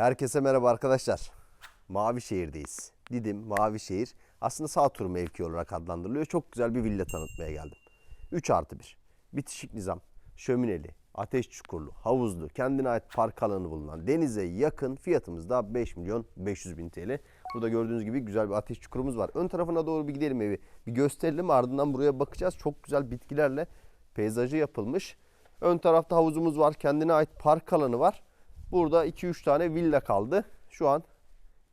Herkese merhaba arkadaşlar. Mavişehir'deyiz. Didim, Mavişehir. Aslında sağ tur mevki olarak adlandırılıyor. Çok güzel bir villa tanıtmaya geldim. 3 artı 1. Bitişik nizam, şömineli, ateş çukurlu, havuzlu, kendine ait park alanı bulunan, denize yakın fiyatımız da 5 milyon 500 bin TL. Burada gördüğünüz gibi güzel bir ateş çukurumuz var. Ön tarafına doğru bir gidelim evi. Bir gösterelim ardından buraya bakacağız. Çok güzel bitkilerle peyzajı yapılmış. Ön tarafta havuzumuz var. Kendine ait park alanı var. Burada 2-3 tane villa kaldı. Şu an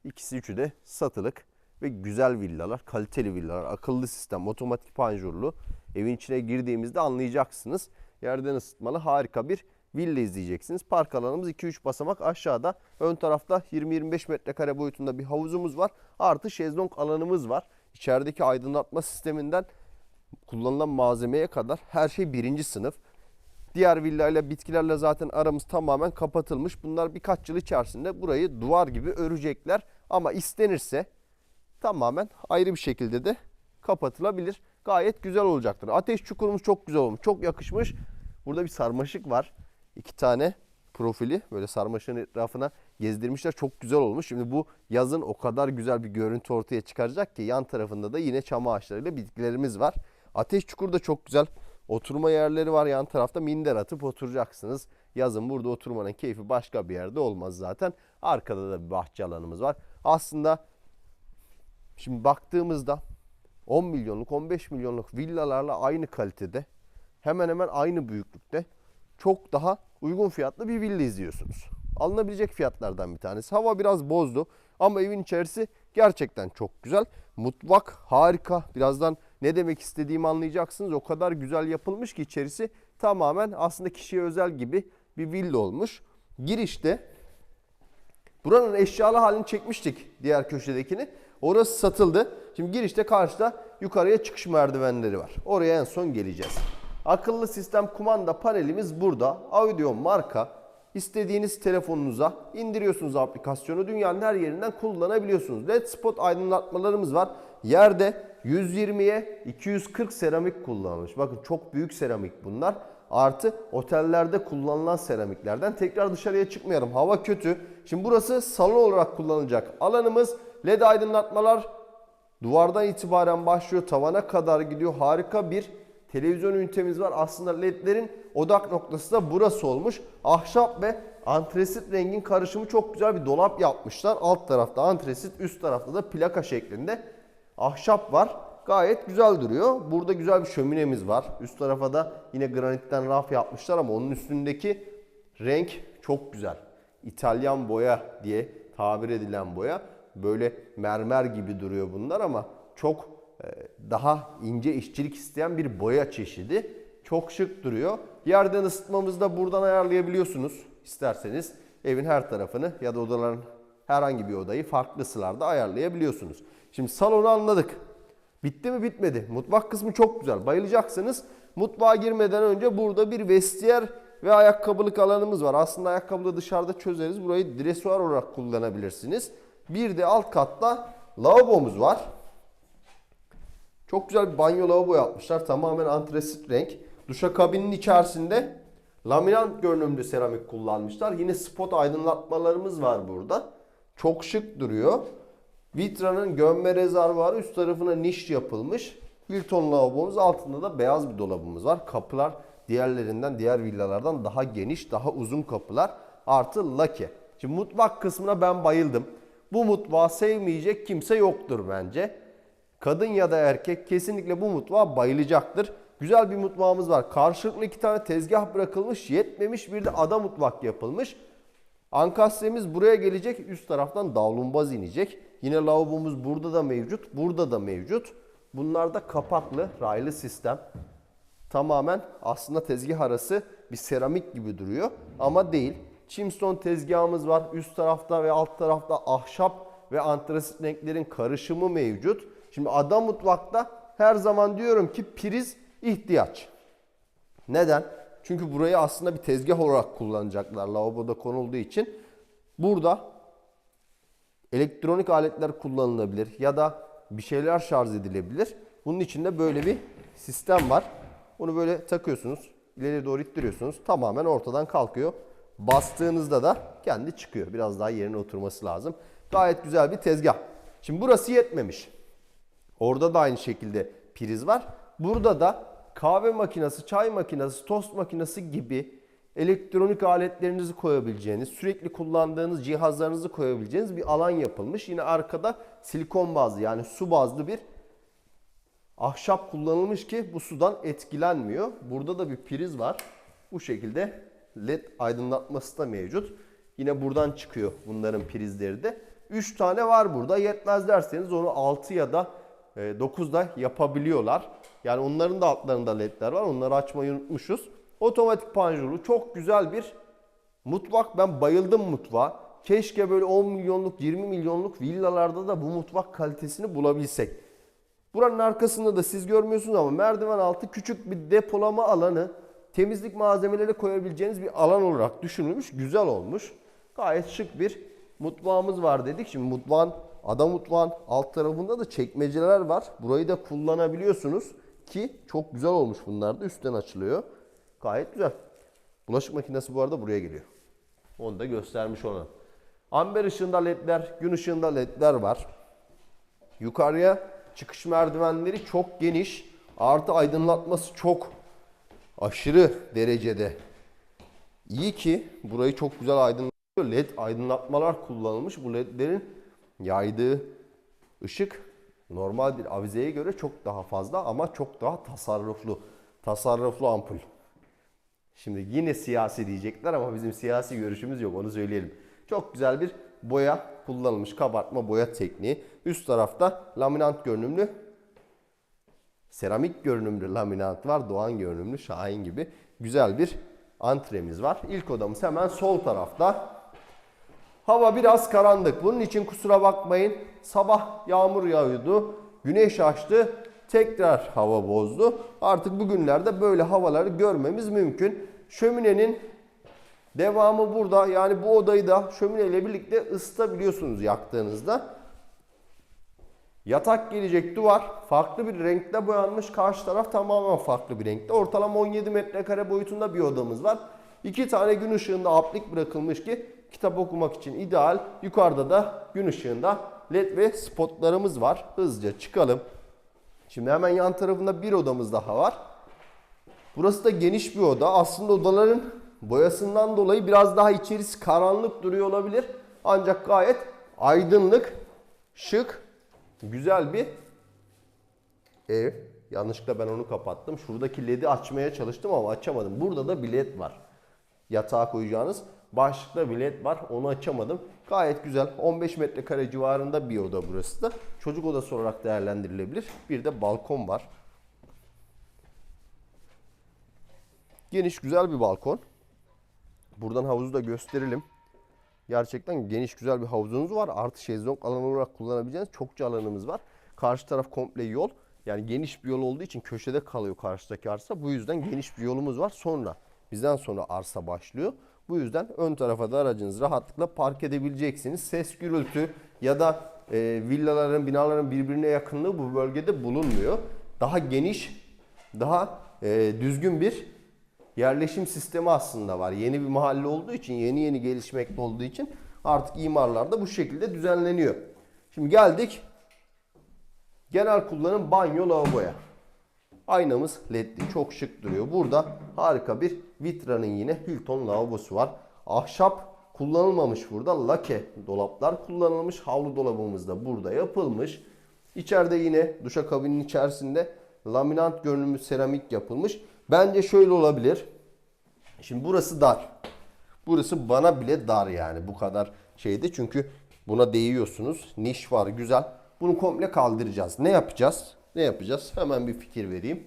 ikisi üçü de satılık ve güzel villalar, kaliteli villalar, akıllı sistem, otomatik panjurlu. Evin içine girdiğimizde anlayacaksınız. Yerden ısıtmalı harika bir villa izleyeceksiniz. Park alanımız 2-3 basamak aşağıda. Ön tarafta 20-25 metrekare boyutunda bir havuzumuz var. Artı şezlong alanımız var. İçerideki aydınlatma sisteminden kullanılan malzemeye kadar her şey birinci sınıf. Diğer villayla bitkilerle zaten aramız tamamen kapatılmış. Bunlar birkaç yıl içerisinde burayı duvar gibi örecekler. Ama istenirse tamamen ayrı bir şekilde de kapatılabilir. Gayet güzel olacaktır. Ateş çukurumuz çok güzel olmuş. Çok yakışmış. Burada bir sarmaşık var. İki tane profili böyle sarmaşığın etrafına gezdirmişler. Çok güzel olmuş. Şimdi bu yazın o kadar güzel bir görüntü ortaya çıkaracak ki yan tarafında da yine çam ağaçlarıyla bitkilerimiz var. Ateş çukur da çok güzel. Oturma yerleri var yan tarafta minder atıp oturacaksınız. Yazın burada oturmanın keyfi başka bir yerde olmaz zaten. Arkada da bir bahçe alanımız var. Aslında şimdi baktığımızda 10 milyonluk 15 milyonluk villalarla aynı kalitede hemen hemen aynı büyüklükte çok daha uygun fiyatlı bir villa izliyorsunuz. Alınabilecek fiyatlardan bir tanesi. Hava biraz bozdu ama evin içerisi gerçekten çok güzel. Mutfak harika. Birazdan ne demek istediğimi anlayacaksınız. O kadar güzel yapılmış ki içerisi tamamen aslında kişiye özel gibi bir villa olmuş. Girişte Buranın eşyalı halini çekmiştik diğer köşedekini. Orası satıldı. Şimdi girişte karşıda yukarıya çıkış merdivenleri var. Oraya en son geleceğiz. Akıllı sistem kumanda panelimiz burada. Audio marka. İstediğiniz telefonunuza indiriyorsunuz aplikasyonu. Dünyanın her yerinden kullanabiliyorsunuz. LED spot aydınlatmalarımız var. Yerde 120'ye 240 seramik kullanılmış. Bakın çok büyük seramik bunlar. Artı otellerde kullanılan seramiklerden tekrar dışarıya çıkmayalım. Hava kötü. Şimdi burası salon olarak kullanılacak alanımız. LED aydınlatmalar duvardan itibaren başlıyor. Tavana kadar gidiyor. Harika bir televizyon ünitemiz var. Aslında ledlerin odak noktası da burası olmuş. Ahşap ve antresit rengin karışımı çok güzel bir dolap yapmışlar. Alt tarafta antresit, üst tarafta da plaka şeklinde ahşap var. Gayet güzel duruyor. Burada güzel bir şöminemiz var. Üst tarafa da yine granitten raf yapmışlar ama onun üstündeki renk çok güzel. İtalyan boya diye tabir edilen boya. Böyle mermer gibi duruyor bunlar ama çok e, daha ince işçilik isteyen bir boya çeşidi. Çok şık duruyor. Yerden ısıtmamızı da buradan ayarlayabiliyorsunuz isterseniz. Evin her tarafını ya da odaların herhangi bir odayı farklı ısılarda ayarlayabiliyorsunuz. Şimdi salonu anladık. Bitti mi bitmedi. Mutfak kısmı çok güzel. Bayılacaksınız. Mutfağa girmeden önce burada bir vestiyer ve ayakkabılık alanımız var. Aslında ayakkabıyı dışarıda çözeriz. Burayı dresuar olarak kullanabilirsiniz. Bir de alt katta lavabomuz var. Çok güzel bir banyo lavabo yapmışlar. Tamamen antresit renk. Duşakabinin içerisinde laminat görünümlü seramik kullanmışlar. Yine spot aydınlatmalarımız var burada. Çok şık duruyor. Vitra'nın gömme rezervuarı üst tarafına niş yapılmış. Hilton lavabomuz altında da beyaz bir dolabımız var. Kapılar diğerlerinden, diğer villalardan daha geniş, daha uzun kapılar. Artı lake. Şimdi mutfak kısmına ben bayıldım. Bu mutfağı sevmeyecek kimse yoktur bence. Kadın ya da erkek kesinlikle bu mutfağa bayılacaktır. Güzel bir mutfağımız var. Karşılıklı iki tane tezgah bırakılmış, yetmemiş bir de ada mutfak yapılmış. Ankastremiz buraya gelecek. Üst taraftan davlumbaz inecek. Yine lavabomuz burada da mevcut. Burada da mevcut. Bunlar da kapaklı, raylı sistem. Tamamen aslında tezgah arası bir seramik gibi duruyor ama değil. Chimstone tezgahımız var. Üst tarafta ve alt tarafta ahşap ve antrasit renklerin karışımı mevcut. Şimdi ada mutfakta her zaman diyorum ki priz ihtiyaç. Neden? Çünkü burayı aslında bir tezgah olarak kullanacaklar lavaboda konulduğu için. Burada elektronik aletler kullanılabilir ya da bir şeyler şarj edilebilir. Bunun için de böyle bir sistem var. Bunu böyle takıyorsunuz. ileriye doğru ittiriyorsunuz. Tamamen ortadan kalkıyor. Bastığınızda da kendi çıkıyor. Biraz daha yerine oturması lazım. Gayet güzel bir tezgah. Şimdi burası yetmemiş. Orada da aynı şekilde priz var. Burada da kahve makinesi, çay makinesi, tost makinesi gibi elektronik aletlerinizi koyabileceğiniz, sürekli kullandığınız cihazlarınızı koyabileceğiniz bir alan yapılmış. Yine arkada silikon bazlı yani su bazlı bir ahşap kullanılmış ki bu sudan etkilenmiyor. Burada da bir priz var. Bu şekilde led aydınlatması da mevcut. Yine buradan çıkıyor bunların prizleri de. 3 tane var burada. Yetmez derseniz onu 6 ya da 9 da yapabiliyorlar. Yani onların da altlarında ledler var. Onları açmayı unutmuşuz. Otomatik panjurlu çok güzel bir mutfak. Ben bayıldım mutfağa. Keşke böyle 10 milyonluk 20 milyonluk villalarda da bu mutfak kalitesini bulabilsek. Buranın arkasında da siz görmüyorsunuz ama merdiven altı küçük bir depolama alanı, temizlik malzemeleri koyabileceğiniz bir alan olarak düşünülmüş. Güzel olmuş. Gayet şık bir mutfağımız var dedik. Şimdi mutfağın, ada mutfağın alt tarafında da çekmeceler var. Burayı da kullanabiliyorsunuz ki çok güzel olmuş bunlar da üstten açılıyor. Gayet güzel. Bulaşık makinesi bu arada buraya geliyor. Onu da göstermiş ona. Amber ışığında ledler, gün ışığında ledler var. Yukarıya çıkış merdivenleri çok geniş. Artı aydınlatması çok aşırı derecede iyi ki burayı çok güzel aydınlatıyor. LED aydınlatmalar kullanılmış. Bu ledlerin yaydığı ışık normal bir avizeye göre çok daha fazla ama çok daha tasarruflu. Tasarruflu ampul. Şimdi yine siyasi diyecekler ama bizim siyasi görüşümüz yok onu söyleyelim. Çok güzel bir boya kullanılmış kabartma boya tekniği. Üst tarafta laminant görünümlü seramik görünümlü laminant var. Doğan görünümlü Şahin gibi güzel bir antremiz var. İlk odamız hemen sol tarafta. Hava biraz karanlık. Bunun için kusura bakmayın. Sabah yağmur yağıyordu. Güneş açtı. Tekrar hava bozdu. Artık bugünlerde böyle havaları görmemiz mümkün. Şöminenin devamı burada. Yani bu odayı da şömineyle birlikte ısıtabiliyorsunuz yaktığınızda. Yatak gelecek duvar farklı bir renkte boyanmış. Karşı taraf tamamen farklı bir renkte. Ortalama 17 metrekare boyutunda bir odamız var. İki tane gün ışığında aplik bırakılmış ki kitap okumak için ideal. Yukarıda da gün ışığında led ve spotlarımız var. Hızlıca çıkalım. Şimdi hemen yan tarafında bir odamız daha var. Burası da geniş bir oda. Aslında odaların boyasından dolayı biraz daha içerisi karanlık duruyor olabilir. Ancak gayet aydınlık, şık, güzel bir ev. Yanlışlıkla ben onu kapattım. Şuradaki ledi açmaya çalıştım ama açamadım. Burada da bir led var. Yatağa koyacağınız başlıkta bir led var. Onu açamadım. Gayet güzel. 15 metrekare civarında bir oda burası da. Çocuk odası olarak değerlendirilebilir. Bir de balkon var. Geniş güzel bir balkon. Buradan havuzu da gösterelim. Gerçekten geniş güzel bir havuzunuz var. Artı şezlong alan olarak kullanabileceğiniz çokça alanımız var. Karşı taraf komple yol. Yani geniş bir yol olduğu için köşede kalıyor karşıdaki arsa. Bu yüzden geniş bir yolumuz var. Sonra bizden sonra arsa başlıyor. Bu yüzden ön tarafa da aracınızı rahatlıkla park edebileceksiniz. Ses gürültü ya da e, villaların, binaların birbirine yakınlığı bu bölgede bulunmuyor. Daha geniş, daha e, düzgün bir yerleşim sistemi aslında var. Yeni bir mahalle olduğu için, yeni yeni gelişmekte olduğu için artık imarlar da bu şekilde düzenleniyor. Şimdi geldik genel kullanım banyo lavaboya. Aynamız ledli çok şık duruyor. Burada harika bir Vitra'nın yine Hilton lavabosu var. Ahşap kullanılmamış burada. Lake dolaplar kullanılmış. Havlu dolabımız da burada yapılmış. İçeride yine duşakabinin içerisinde laminant görünümlü seramik yapılmış. Bence şöyle olabilir. Şimdi burası dar. Burası bana bile dar yani bu kadar şeyde. Çünkü buna değiyorsunuz. Niş var güzel. Bunu komple kaldıracağız. Ne yapacağız? Ne yapacağız? Hemen bir fikir vereyim.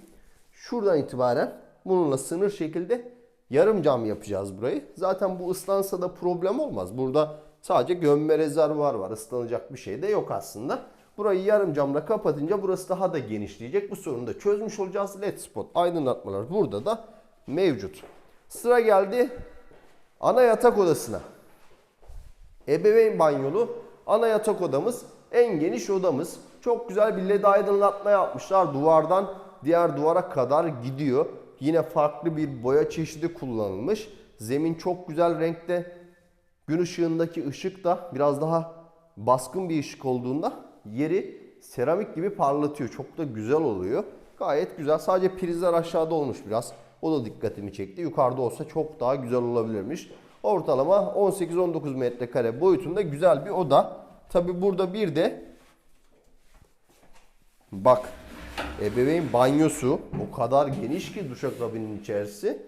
Şuradan itibaren bununla sınır şekilde yarım cam yapacağız burayı. Zaten bu ıslansa da problem olmaz. Burada sadece gömme rezervuar var. Islanacak bir şey de yok aslında. Burayı yarım camla kapatınca burası daha da genişleyecek. Bu sorunu da çözmüş olacağız. LED spot aydınlatmalar burada da mevcut. Sıra geldi ana yatak odasına. Ebeveyn banyolu ana yatak odamız en geniş odamız. Çok güzel bir led aydınlatma yapmışlar. Duvardan diğer duvara kadar gidiyor. Yine farklı bir boya çeşidi kullanılmış. Zemin çok güzel renkte. Gün ışığındaki ışık da biraz daha baskın bir ışık olduğunda yeri seramik gibi parlatıyor. Çok da güzel oluyor. Gayet güzel. Sadece prizler aşağıda olmuş biraz. O da dikkatimi çekti. Yukarıda olsa çok daha güzel olabilirmiş. Ortalama 18-19 metrekare boyutunda güzel bir oda. Tabi burada bir de bak ebeveyn banyosu o kadar geniş ki duşakabinin içerisi.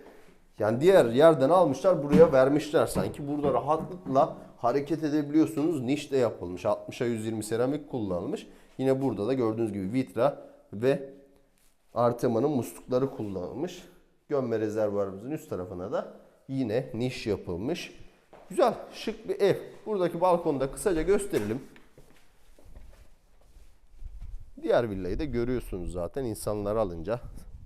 Yani diğer yerden almışlar buraya vermişler sanki. Burada rahatlıkla hareket edebiliyorsunuz. Niş de yapılmış. 60'a 120 seramik kullanılmış. Yine burada da gördüğünüz gibi vitra ve Artema'nın muslukları kullanılmış. Gömme rezervuarımızın üst tarafına da yine niş yapılmış. Güzel, şık bir ev. Buradaki balkonda kısaca gösterelim. Diğer villayı da görüyorsunuz zaten insanlar alınca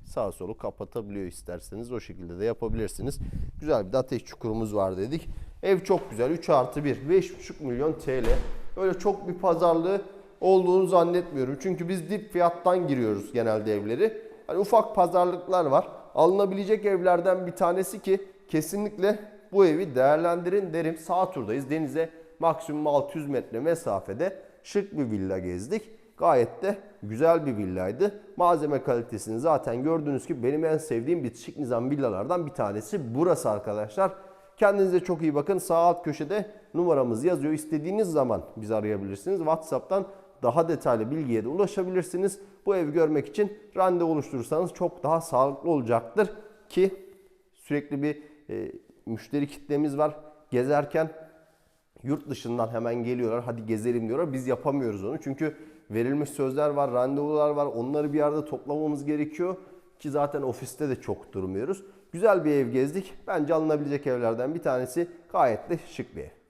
sağ solu kapatabiliyor isterseniz o şekilde de yapabilirsiniz. Güzel bir de ateş çukurumuz var dedik. Ev çok güzel 3 artı 1 5,5 milyon TL. Öyle çok bir pazarlığı olduğunu zannetmiyorum. Çünkü biz dip fiyattan giriyoruz genelde evleri. Hani ufak pazarlıklar var. Alınabilecek evlerden bir tanesi ki kesinlikle bu evi değerlendirin derim. Sağ turdayız. Denize maksimum 600 metre mesafede şık bir villa gezdik. Gayet de güzel bir villaydı. Malzeme kalitesini zaten gördüğünüz gibi benim en sevdiğim bitişik nizam villalardan bir tanesi burası arkadaşlar. Kendinize çok iyi bakın. Sağ alt köşede numaramız yazıyor. İstediğiniz zaman bizi arayabilirsiniz. WhatsApp'tan daha detaylı bilgiye de ulaşabilirsiniz. Bu evi görmek için randevu oluşturursanız çok daha sağlıklı olacaktır. Ki sürekli bir e, müşteri kitlemiz var. Gezerken yurt dışından hemen geliyorlar. Hadi gezelim diyorlar. Biz yapamıyoruz onu. Çünkü verilmiş sözler var, randevular var. Onları bir arada toplamamız gerekiyor. Ki zaten ofiste de çok durmuyoruz. Güzel bir ev gezdik. Bence alınabilecek evlerden bir tanesi. Gayet de şık bir ev.